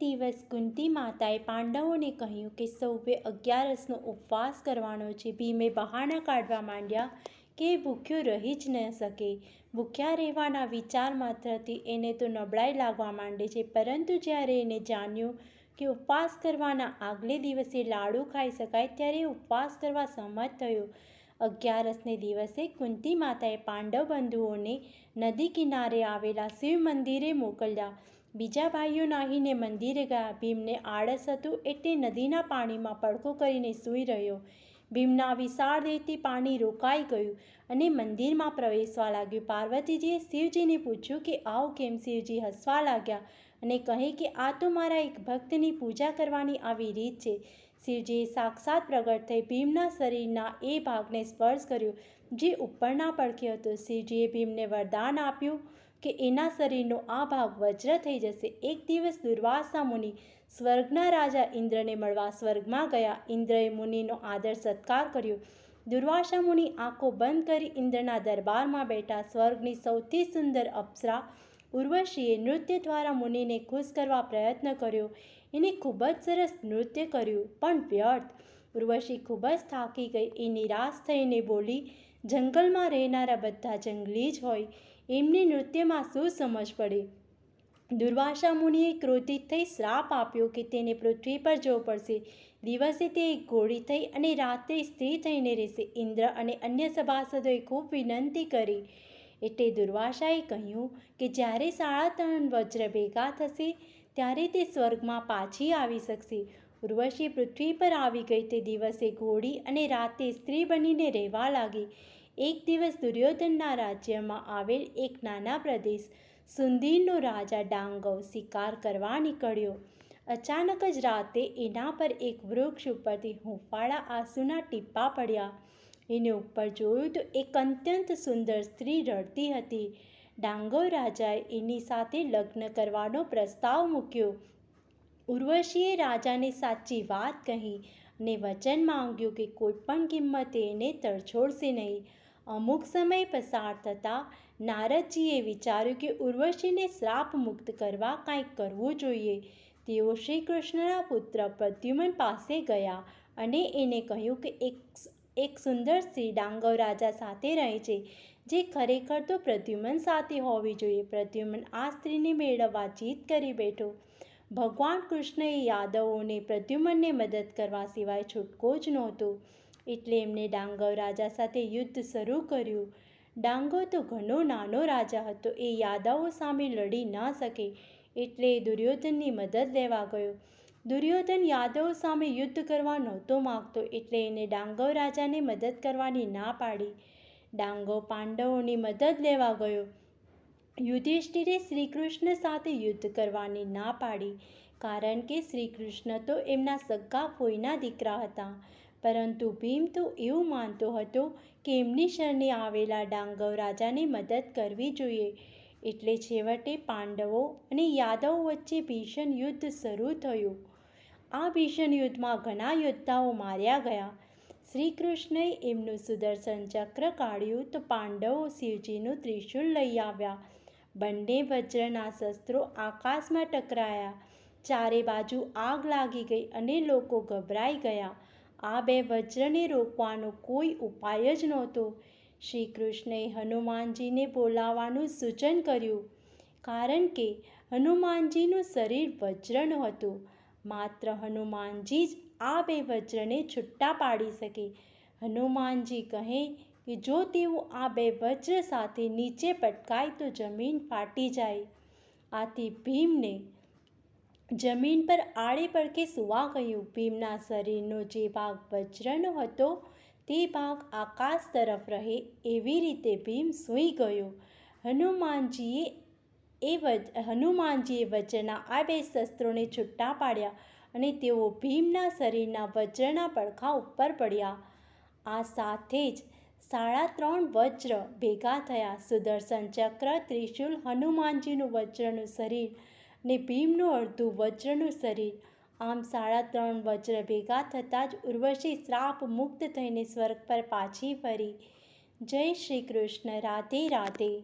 દિવસ કુંતી માતાએ પાંડવોને કહ્યું કે સૌએ અગિયારસનો ઉપવાસ કરવાનો છે. ભીમે બહાના કાઢવા માંડ્યા કે ભૂખ્યો રહી જ ન શકે. ભૂખ્યા રહેવાના વિચાર માત્રથી એને તો નબળાઈ લાગવા માંડે છે. પરંતુ જ્યારે એને જાણ્યું કે ઉપવાસ કરવાના આગલે દિવસે લાડુ ખાઈ શકાય ત્યારે ઉપવાસ કરવા સંમત થયો. અગિયારસને દિવસે કુંતી માતાએ પાંડવ બંધુઓને નદી કિનારે આવેલા શિવ મંદિરે મોકલ્યા. બીજા ભાઈઓ નાહીને મંદિરે ગયા. ભીમને આળસ હતું એટલે નદીના પાણીમાં પડખો કરીને સૂઈ રહ્યો. ભીમના વિશાળ દેહથી પાણી રોકાઈ ગયું અને મંદિરમાં પ્રવેશવા લાગ્યું. પાર્વતીજીએ શિવજીને પૂછ્યું કે, આવું કેમ શિવજી હસવા લાગ્યા? અને કહે કે, આ તો મારા એક ભક્તની પૂજા કરવાની આવી રીત છે. શિવજીએ સાક્ષાત પ્રગટ થઈ ભીમના શરીરના એ ભાગને સ્પર્શ કર્યો, જે ઉપરના પડખે હતો. શિવજીએ ભીમને વરદાન આપ્યું. કે એના શરીરનો આ ભાગ વજ્ર થઈ જશે. એક દિવસ દુર્વાસા મુનિ સ્વર્ગના રાજા ઇન્દ્રને મળવા સ્વર્ગમાં ગયા. ઇન્દ્રએ મુનિનો આદર સત્કાર કર્યો. દુર્વાસા મુનિ આંખો બંધ કરી ઇન્દ્રના દરબારમાં બેઠા સ્વર્ગની સૌથી સુંદર અપ્સરા ઉર્વશીએ નૃત્ય દ્વારા મુનિને ખુશ કરવા પ્રયત્ન કર્યો. એને ખૂબ જ સરસ નૃત્ય કર્યું, પણ વ્યર્થ. ઉર્વશી ખૂબ જ થાકી ગઈ. એ નિરાશ થઈને બોલી, જંગલમાં રહેનારા બધા જંગલી જ હોય. એમને નૃત્યમાં શું સમજ પડી? દુર્વાસા મુનિએ ક્રોધિત થઈ શ્રાપ આપ્યો કે તેને પૃથ્વી પર જવું પડશે. દિવસે તે ઘોડી થઈ અને રાત્રે સ્ત્રી થઈને રહેશે. ઇન્દ્ર અને અન્ય સભાસદોએ ખૂબ વિનંતી કરી. એટલે દુર્વાસાએ કહ્યું કે જ્યારે સાડા ત્રણ વજ્ર ભેગા થશે, ત્યારે તે સ્વર્ગમાં પાછી આવી શકશે. ઉર્વશી પૃથ્વી પર આવી ગઈ તે દિવસે ઘોડી અને રાતે સ્ત્રી બનીને રહેવા લાગી. એક દિવસ દુર્યોધનના રાજ્યમાં આવેલ એક નાના પ્રદેશ સુંદીરનો રાજા ડાંગવ શિકાર કરવા નીકળ્યો. અચાનક જ રાતે એના પર એક વૃક્ષ ઉપરથી હુંફાળા આંસુના ટીપ્પા પડ્યા. એને ઉપર જોયું તો એક અત્યંત સુંદર સ્ત્રી રડતી હતી. ડાંગવ રાજાએ એની સાથે લગ્ન કરવાનો પ્રસ્તાવ મૂક્યો. ઉર્વશીએ રાજાને સાચી વાત કહી ને વચન માંગ્યું કે કોઈ પણ કિંમતે એને તરછોડશે નહીં. અમુક સમય પસાર થતાં નારદજીએ વિચાર્યું કે ઉર્વશીને શ્રાપ મુક્ત કરવા કાંઈક કરવું જોઈએ. તેઓ શ્રી કૃષ્ણના પુત્ર પ્રદ્યુમન પાસે ગયા અને એને કહ્યું કે એક એક સુંદર સ્ત્રી ડાંગવ રાજા સાથે રહે છે, જે ખરેખર તો પ્રદ્યુમન સાથે હોવી જોઈએ. પ્રદ્યુમન આ સ્ત્રીને મેળવવા જીત કરી બેઠો. ભગવાન કૃષ્ણએ યાદવોને પ્રદ્યુમનને મદદ કરવા સિવાય છૂટકો જ નહોતો. એટલે એમણે ડાંગવ રાજા સાથે યુદ્ધ શરૂ કર્યું. ડાંગો તો ઘણો નાનો રાજા હતો, એ યાદવો સામે લડી ના શકે એટલે દુર્યોધનની મદદ લેવા ગયો. દુર્યોધન યાદવ સામે યુદ્ધ કરવા નહોતો માગતો એટલે એને ડાંગવ રાજાને મદદ કરવાની ના પાડી. ડાંગો પાંડવોની મદદ લેવા ગયો. યુધિષ્ઠિરે શ્રીકૃષ્ણ સાથે યુદ્ધ કરવાની ના પાડી, કારણ કે શ્રીકૃષ્ણ તો એમના સગ્ગા ફોઈના દીકરા હતા. પરંતુ ભીમ તો એવું માનતો હતો કે એમની શરણે આવેલા ડાંગવ રાજાને મદદ કરવી જોઈએ. એટલે છેવટે પાંડવો અને યાદવ વચ્ચે ભીષણ યુદ્ધ શરૂ થયું. આ ભીષણ યુદ્ધમાં ઘણા યોદ્ધાઓ માર્યા ગયા. શ્રી કૃષ્ણએ એમનું સુદર્શન ચક્ર કાઢ્યું તો પાંડવો શિવજીનું ત્રિશૂલ લઈ આવ્યા. બંને વજ્રના શસ્ત્રો આકાશમાં ટકરાયા. ચારે બાજુ આગ લાગી ગઈ અને લોકો ગભરાઈ ગયા. આ બે વજ્રને રોકવાનો કોઈ ઉપાય જ નહોતો. શ્રી કૃષ્ણએ હનુમાનજીને બોલાવવાનું સૂચન કર્યું. કારણ કે હનુમાનજીનું શરીર વજ્રનું હતું. માત્ર હનુમાનજી જ આ બે વજ્રને છૂટા પાડી શકે. હનુમાનજી કહે કે જો તેઓ આ બે વજ્ર સાથે નીચે પટકાય તો જમીન ફાટી જાય. આથી ભીમને જમીન પર આડે પડખે સૂવા કહ્યું ભીમના શરીરનો જે ભાગ વજ્રનો હતો, તે ભાગ આકાશ તરફ રહે એવી રીતે ભીમ સૂઈ ગયો. હનુમાનજીએ એ વજ, હનુમાનજીએ વજ્રના આ બે શસ્ત્રોને છૂટા પાડ્યા અને તેઓ ભીમના શરીરના વજ્રના પડખા ઉપર પડ્યા. આ સાથે જ સાડા ત્રણ વજ્ર ભેગા થયા. સુદર્શન ચક્ર, ત્રિશુલ હનુમાનજીનું વજ્રનું શરીર ને ભીમનું અડધું વજ્રનું શરીર. આમ સાડા ત્રણ વજ્ર ભેગા થતાં જ ઉર્વશી શ્રાપ મુક્ત થઈને સ્વર્ગ પર પાછી ફરી. જય શ્રી કૃષ્ણ. રાધે રાધે.